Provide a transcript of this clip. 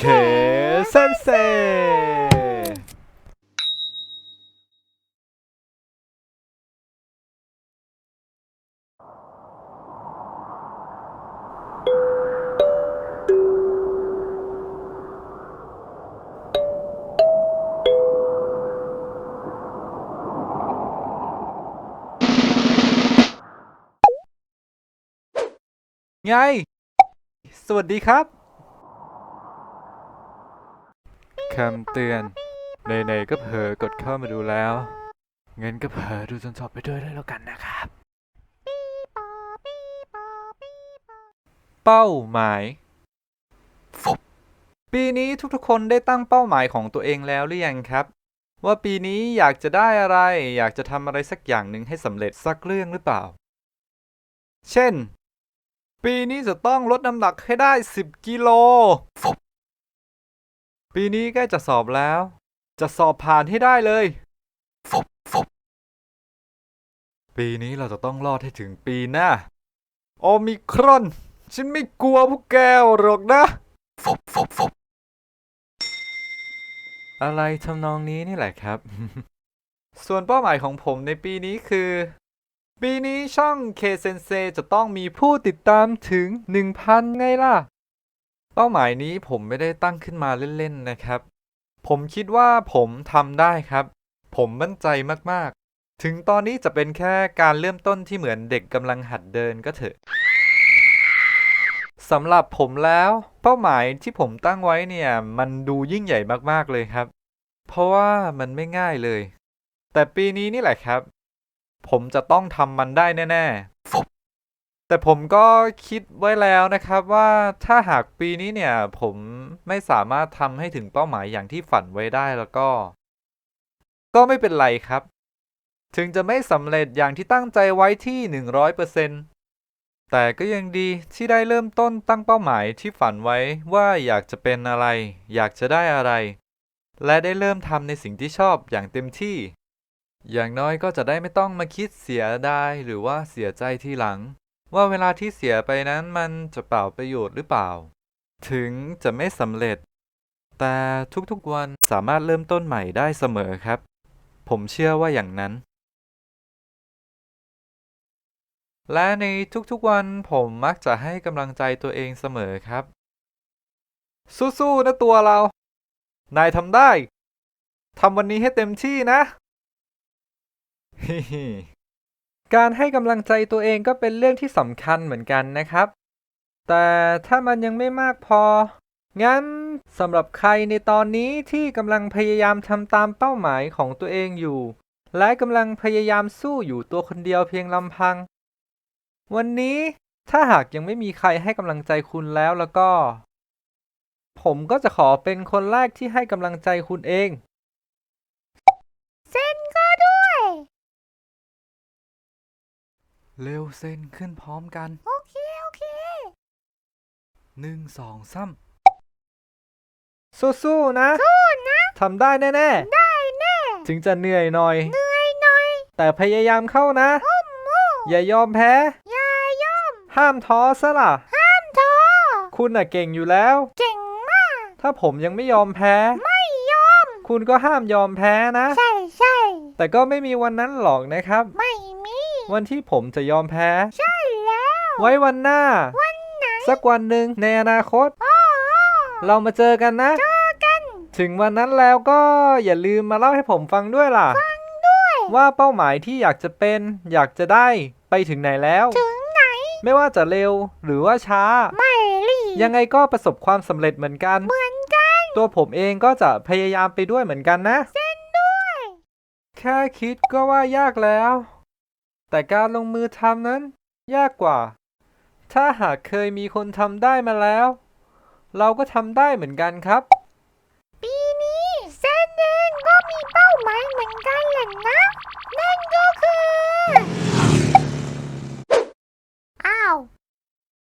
เคเซนเซไง สวัสดีครับ คำเตือนในๆก็เผลอกดเข้ามาดูแล้ว เงินก็เผลอดูจนจบไปด้วยด้แล้วกันนะครับ เป้าหมายปีนี้ทุกๆคนได้ตั้งเป้าหมายของตัวเองแล้วหรือยังครับ ว่าปีนี้อยากจะได้อะไร อยากจะทำอะไรสักอย่างหนึ่งให้สำเร็จสักเรื่องหรือเปล่า เช่น ปีนี้จะต้องลดน้ำหนักให้ได้ 10 กิโลฟบ ปีนี้ใกล้จะสอบแล้ว จะสอบผ่านให้ได้เลยฟุบฟุบปีนี้เราจะต้องรอดให้ถึงปีหน้า โอมิครอน ฉันไม่กลัวพวกแกหรอกนะฟุบฟุบฟุบอะไรทำนองนี้นี่แหละครับ ส่วนเป้าหมายของผมในปีนี้คือ ปีนี้ช่องเคเซนเซจะต้องมีผู้ติดตามถึง 1,000 ไงล่ะ เป้าหมายนี้ผมไม่ได้ตั้งขึ้นมาเล่นๆนะครับ ผมคิดว่าผมทำได้ครับ ผมมั่นใจมากๆ ถึงตอนนี้จะเป็นแค่การเริ่มต้นที่เหมือนเด็กกำลังหัดเดินก็เถอะสำหรับผมแล้ว เป้าหมายที่ผมตั้งไว้เนี่ย มันดูยิ่งใหญ่มากๆเลยครับ เพราะว่ามันไม่ง่ายเลย แต่ปีนี้นี่แหละครับ ผมจะต้องทำมันได้แน่ๆ แต่ผมก็คิดไว้แล้วนะครับว่าถ้าหากปีนี้เนี่ย ผมไม่สามารถทำให้ถึงเป้าหมายอย่างที่ฝันไว้ได้แล้วก็ ก็ไม่เป็นไรครับ ถึงจะไม่สำเร็จอย่างที่ตั้งใจไว้ที่ 100%แต่ก็ยังดีที่ได้เริ่มต้นตั้งเป้าหมายที่ฝันไว้ว่าอยากจะเป็นอะไร อยากจะได้อะไร และได้เริ่มทำในสิ่งที่ชอบอย่างเต็มที่ อย่างน้อยก็จะได้ไม่ต้องมาคิดเสียดายหรือว่าเสียใจทีหลัง ว่าเวลาที่เสียไปนั้นมันจะเปล่าประโยชน์หรือเปล่า ถึงจะไม่สำเร็จ แต่ทุกๆวันสามารถเริ่มต้นใหม่ได้เสมอครับ ผมเชื่อว่าอย่างนั้น และในทุกๆวันผมมักจะให้กำลังใจตัวเองเสมอครับ สู้ๆนะตัวเรา นายทำได้ทำวันนี้ให้เต็มที่นะ ฮิฮิ การให้กำลังใจตัวเองก็เป็นเรื่องที่สำคัญเหมือนกันนะครับ แต่ถ้ามันยังไม่มากพอ งั้นสำหรับใครในตอนนี้ที่กำลังพยายามทำตามเป้าหมายของตัวเองอยู่ และกำลังพยายามสู้อยู่ตัวคนเดียวเพียงลำพัง วันนี้ถ้าหากยังไม่มีใครให้กำลังใจคุณแล้วแล้วก็ ผมก็จะขอเป็นคนแรกที่ให้กำลังใจคุณเอง เซนก็ด้วย เร็วเส้นขึ้นพร้อมกัน โอเค โอเค หนึ่งสองสามสู้ๆนะ สู้นะทำได้แน่ได้แน่ๆถึงจะเหนื่อยหน่อย เหนื่อยหน่อย แต่พยายามเข้านะอุ้มมูอย่ายอมแพ้ อย่ายอม ห้ามท้อซะล่ะ ห้ามท้อ คุณน่ะเก่งอยู่แล้ว เก่งมาก ถ้าผมยังไม่ยอมแพ้ ไม่ยอม คุณก็ห้ามยอมแพ้นะ ใช่ใช่แต่ก็ไม่มีวันนั้นหรอกนะครับ ไม่มี วันที่ผมจะยอมแพ้ ใช่แล้ว ไว้วันหน้า วันไหน สักวันหนึ่งในอนาคตอ้อเรามาเจอกันนะ เจอกัน ถึงวันนั้นแล้วก็อย่าลืมมาเล่าให้ผมฟังด้วยล่ะ ฟังด้วย ว่าเป้าหมายที่อยากจะเป็น อยากจะได้ไปถึงไหนแล้ว ถึงไหน ไม่ว่าจะเร็วหรือว่าช้า ไม่รีบยังไงก็ประสบความสำเร็จเหมือนกัน เหมือนกัน ตัวผมเองก็จะพยายามไปด้วยเหมือนกันนะเซนด้วย แค่คิดก็ว่ายากแล้ว แต่การลงมือทำนั้น ยากกว่า ถ้าหากเคยมีคนทำได้มาแล้ว เราก็ทำได้เหมือนกันครับ